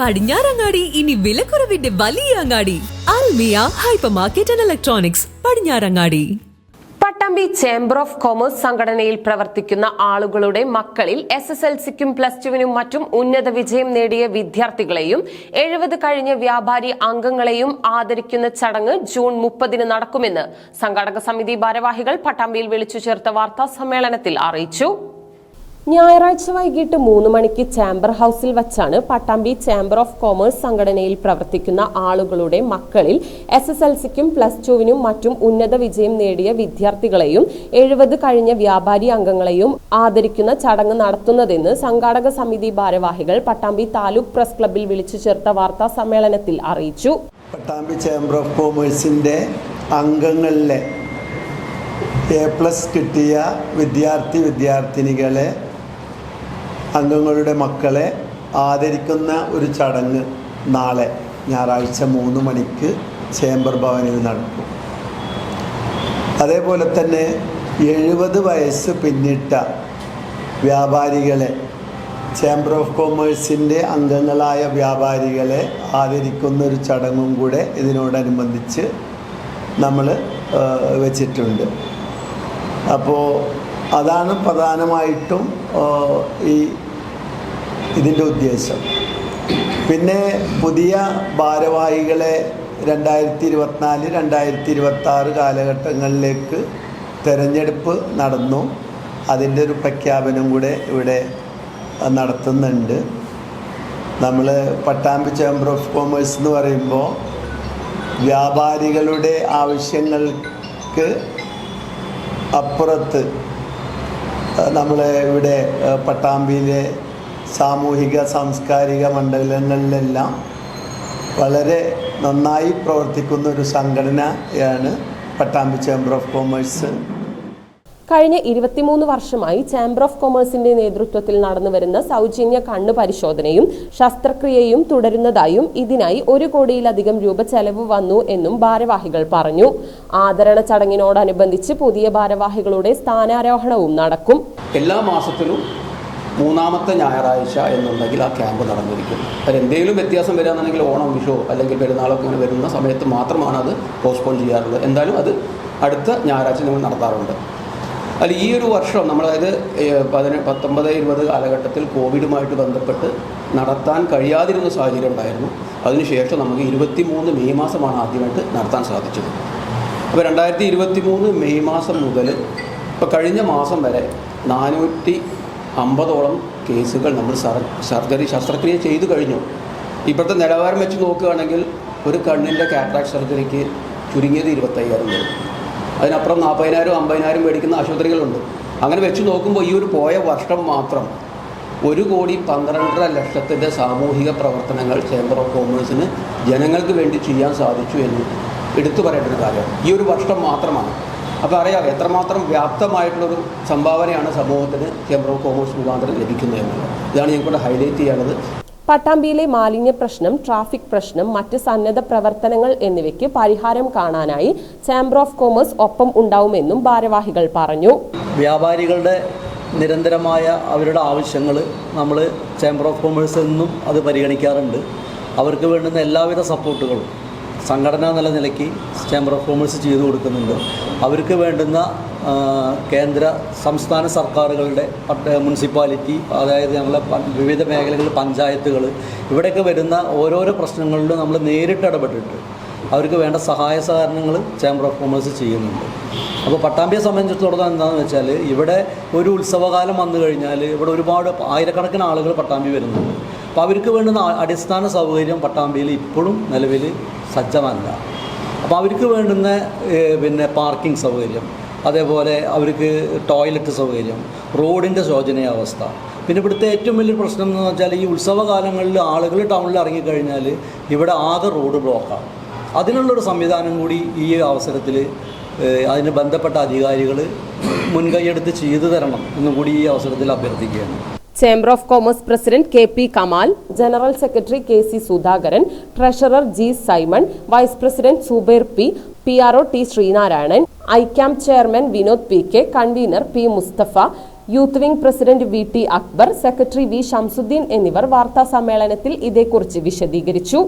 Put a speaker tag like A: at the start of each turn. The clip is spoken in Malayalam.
A: പടിഞ്ഞാറങ്ങാടി ഇനി വിലക്കുറവിന്റെ വലിയ അങ്ങാടി. Almiya hyper market and electronics Padinjarangadi.
B: Pattambi chamber of commerce സംഘടനയിൽ പ്രവർത്തിക്കുന്ന ആളുകളുടെ മക്കളിൽ എസ് എസ് എൽ സിക്കും പ്ലസ് ടുവിനും മറ്റും ഉന്നത വിജയം നേടിയ വിദ്യാർത്ഥികളെയും എഴുപത് കഴിഞ്ഞ വ്യാപാരി അംഗങ്ങളെയും ആദരിക്കുന്ന ചടങ്ങ് ജൂൺ മുപ്പതിന് നടക്കുമെന്ന് സംഘാടക സമിതി ഭാരവാഹികൾ പട്ടാമ്പിയിൽ വിളിച്ചു ചേർത്ത വാർത്താ സമ്മേളനത്തിൽ അറിയിച്ചു. ഞായറാഴ്ച വൈകിട്ട് മൂന്ന് മണിക്ക് ചാമ്പർ ഹൗസിൽ വച്ചാണ് പട്ടാമ്പി ചാമ്പർ ഓഫ് കോമേഴ്സ് സംഘടനയിൽ പ്രവർത്തിക്കുന്ന ആളുകളുടെ മക്കളിൽ എസ് എസ് എൽ സിക്കും പ്ലസ് ടുവിനും മറ്റും ഉന്നത വിജയം നേടിയ വിദ്യാർത്ഥികളെയും എഴുപത് കഴിഞ്ഞ വ്യാപാരി അംഗങ്ങളെയും ആദരിക്കുന്ന ചടങ്ങ് നടത്തുന്നതെന്ന് സംഘാടക സമിതി ഭാരവാഹികൾ പട്ടാമ്പി താലൂക്ക് പ്രസ് ക്ലബ്ബിൽ വിളിച്ചു ചേർത്ത വാർത്താ സമ്മേളനത്തിൽ അറിയിച്ചു.
C: പട്ടാമ്പി ചേംബർ ഓഫ് കോമേഴ്സിന്റെ അംഗങ്ങളിലെ എ പ്ലസ് കിട്ടിയ വിദ്യാർത്ഥി വിദ്യാർത്ഥിനികളെ അംഗങ്ങളുടെ മക്കളെ ആദരിക്കുന്ന ഒരു ചടങ്ങ് നാളെ ഞായറാഴ്ച മൂന്ന് മണിക്ക് ചേംബർ ഭവനിൽ നടക്കും. അതേപോലെ തന്നെ എഴുപത് വയസ്സ് പിന്നിട്ട വ്യാപാരികളെ ചേംബർ ഓഫ് കോമേഴ്സിന്റെ അംഗങ്ങളായ വ്യാപാരികളെ ആദരിക്കുന്ന ഒരു ചടങ്ങും കൂടെ ഇതിനോടനുബന്ധിച്ച് നമ്മൾ വെച്ചിട്ടുണ്ട്. അപ്പോൾ അതാണ് പ്രധാനമായിട്ടും ഈ ഇതിന്റെ ഉദ്ദേശം. പിന്നെ പുതിയ ഭാരവാഹികളെ രണ്ടായിരത്തി ഇരുപത്തിനാല് രണ്ടായിരത്തി ഇരുപത്താറ് കാലഘട്ടങ്ങളിലേക്ക് തിരഞ്ഞെടുപ്പ് നടന്നു. അതിന്റെ ഒരു പ്രഖ്യാപനം കൂടെ ഇവിടെ നടത്തുന്നുണ്ട്. നമ്മൾ പട്ടാമ്പി ചേംബർ ഓഫ് കോമേഴ്സ് എന്ന് പറയുമ്പോൾ വ്യാപാരികളുടെ ആവശ്യങ്ങൾക്ക് അപ്പുറത്ത് നമ്മൾ ഇവിടെ പട്ടാമ്പിയിലെ സാമൂഹിക സാംസ്കാരിക മണ്ഡലങ്ങളിലെല്ലാം വളരെ നന്നായി പ്രവർത്തിക്കുന്ന ഒരു സംഘടനയാണ് പട്ടാമ്പി ചേംബർ ഓഫ് കോമേഴ്സ്.
B: കഴിഞ്ഞ ഇരുപത്തിമൂന്ന് വർഷമായി ചേംബർ ഓഫ് കൊമേഴ്സിന്റെ നേതൃത്വത്തിൽ നടന്നു വരുന്ന സൗജന്യ കണ്ണു പരിശോധനയും ശസ്ത്രക്രിയയും തുടരുന്നതായും ഇതിനായി ഒരു കോടിയിലധികം രൂപ ചെലവ് വന്നു എന്നും ഭാരവാഹികൾ പറഞ്ഞു. ആദരണ ചടങ്ങിനോടനുബന്ധിച്ച് പുതിയ ഭാരവാഹികളുടെ സ്ഥാനാരോഹണവും നടക്കും.
D: എല്ലാ മാസത്തിലും മൂന്നാമത്തെ ഞായറാഴ്ച എന്നുണ്ടെങ്കിൽ ആ ക്യാമ്പ് നടന്നിരിക്കും. അതിൽ എന്തെങ്കിലും വ്യത്യാസം വരികയാണെന്നുണ്ടെങ്കിൽ ഓണം വിഷു അല്ലെങ്കിൽ പെരുന്നാളൊക്കെ ഇങ്ങനെ വരുന്ന സമയത്ത് മാത്രമാണ് അത് പോസ്റ്റ്പോൺ ചെയ്യാറുള്ളത്. എന്തായാലും അത് അടുത്ത ഞായറാഴ്ച നമ്മൾ നടത്താറുണ്ട്. അതിൽ ഈ ഒരു വർഷം നമ്മൾ അതായത് പതിന പത്തൊമ്പത് ഇരുപത് കാലഘട്ടത്തിൽ കോവിഡുമായിട്ട് ബന്ധപ്പെട്ട് നടത്താൻ കഴിയാതിരുന്ന സാഹചര്യം ഉണ്ടായിരുന്നു. അതിനുശേഷം നമുക്ക് ഇരുപത്തി മൂന്ന് മെയ് മാസമാണ് ആദ്യമായിട്ട് നടത്താൻ സാധിച്ചത്. അപ്പോൾ രണ്ടായിരത്തി ഇരുപത്തി മൂന്ന് മെയ് മാസം മുതൽ ഇപ്പോൾ കഴിഞ്ഞ മാസം വരെ നാനൂറ്റി അമ്പതോളം കേസുകൾ നമ്മൾ സർ സർജറി ശസ്ത്രക്രിയ ചെയ്തു കഴിഞ്ഞു. ഇപ്പോഴത്തെ നിലവാരം വെച്ച് നോക്കുകയാണെങ്കിൽ ഒരു കണ്ണിന്റെ കാറ്ററാക്ട് സർജറിക്ക് ചുരുങ്ങിയത് ഇരുപത്തയ്യായിരം വരും അതിനപ്പുറം നാൽപ്പതിനായിരം അമ്പതിനായിരം മേടിക്കുന്ന ആശുപത്രികളുണ്ട്. അങ്ങനെ വെച്ച് നോക്കുമ്പോൾ ഈ ഒരു പോയ വർഷം മാത്രം ഒരു കോടി പന്ത്രണ്ടര ലക്ഷത്തിന്റെ സാമൂഹിക പ്രവർത്തനങ്ങൾ ചേംബർ ഓഫ് കോമേഴ്സിന് ജനങ്ങൾക്ക് വേണ്ടി ചെയ്യാൻ സാധിച്ചു എന്ന് എടുത്തു പറയേണ്ട ഒരു കാര്യമാണ് ഈ ഒരു വർഷം മാത്രമാണ്. അപ്പോൾ അറിയാം എത്രമാത്രം വ്യാപ്തമായിട്ടുള്ളൊരു സംഭാവനയാണ് സമൂഹത്തിന് ചേംബർ ഓഫ് കോമേഴ്സ് മുഖാന്തരം ലഭിക്കുന്നത് എന്നുള്ളത്. ഇതാണ് ഞങ്ങൾക്കൂടെ ഹൈലൈറ്റ് ചെയ്യാനുള്ളത്.
B: പട്ടാമ്പിയിലെ മാലിന്യ പ്രശ്നം ട്രാഫിക് പ്രശ്നം മറ്റ് സന്നദ്ധ പ്രവർത്തനങ്ങൾ എന്നിവയ്ക്ക് പരിഹാരം കാണാനായി ചാമ്പർ ഓഫ് കോമേഴ്സ് ഒപ്പം ഉണ്ടാവുമെന്നും ഭാരവാഹികൾ പറഞ്ഞു.
E: വ്യാപാരികളുടെ നിരന്തരമായ അവരുടെ ആവശ്യങ്ങൾ നമ്മൾ ചേംബർ ഓഫ് കൊമേഴ്സ് എന്നും അത് പരിഗണിക്കാറുണ്ട്. അവർക്ക് വേണ്ടുന്ന എല്ലാവിധ സപ്പോർട്ടുകളും സംഘടന എന്നുള്ള നിലയ്ക്ക് ചേംബർ ഓഫ് കൊമേഴ്സ് ചെയ്തു കൊടുക്കുന്നുണ്ട്. അവർക്ക് വേണ്ടുന്ന കേന്ദ്ര സംസ്ഥാന സർക്കാരുകളുടെ മുനിസിപ്പാലിറ്റി അതായത് ഞങ്ങളെ വിവിധ മേഖലകളിൽ പഞ്ചായത്തുകൾ ഇവിടെയൊക്കെ വരുന്ന ഓരോരോ പ്രശ്നങ്ങളിലും നമ്മൾ നേരിട്ട് ഇടപെട്ടിട്ട് അവർക്ക് വേണ്ട സഹായ സഹകരണങ്ങൾ ചേംബർ ഓഫ് കൊമേഴ്സ് ചെയ്യുന്നുണ്ട്. അപ്പോൾ പട്ടാമ്പിയെ സംബന്ധിച്ചിടത്തോളം എന്താണെന്ന് വെച്ചാൽ ഇവിടെ ഒരു ഉത്സവകാലം വന്നു കഴിഞ്ഞാൽ ഇവിടെ ഒരുപാട് ആയിരക്കണക്കിന് ആളുകൾ പട്ടാമ്പി വരുന്നുണ്ട്. അപ്പോൾ അവർക്ക് വേണ്ടുന്ന അടിസ്ഥാന സൗകര്യം പട്ടാമ്പിയിൽ ഇപ്പോഴും നിലവിൽ സജ്ജമല്ല. അപ്പോൾ അവർക്ക് വേണ്ടുന്ന പിന്നെ പാർക്കിംഗ് സൗകര്യം അതേപോലെ അവർക്ക് ടോയ്ലറ്റ് സൗകര്യം റോഡിന്റെ ശോചനീയാവസ്ഥ പിന്നെ ഇവിടുത്തെ ഏറ്റവും വലിയ പ്രശ്നം എന്ന് വെച്ചാൽ ഈ ഉത്സവകാലങ്ങളിൽ ആളുകൾ ടൗണിൽ ഇറങ്ങിക്കഴിഞ്ഞാൽ ഇവിടെ ആകെ റോഡ് ബ്ലോക്കാണ് അതിനുള്ളൊരു സംവിധാനം കൂടി ഈ അവസരത്തിൽ അതിന് ബന്ധപ്പെട്ട അധികാരികൾ മുൻകൈയെടുത്ത് ചെയ്തു തരണം എന്നും കൂടി ഈ അവസരത്തിൽ അഭ്യർത്ഥിക്കുകയാണ്.
B: Chamber of commerce president K P Kamal general secretary K C Sudhakaran treasurer G Simon vice president Zubair P P R O T Sreenarayanan ഐക്യാം chairman Vinod P K convener P Mustafa youth wing president V T Akbar secretary V Shamsuddin എന്നിവർ വാർത്താ സമ്മേളനത്തിൽ ഇതേക്കുറിച്ച് വിശദീകരിച്ചു.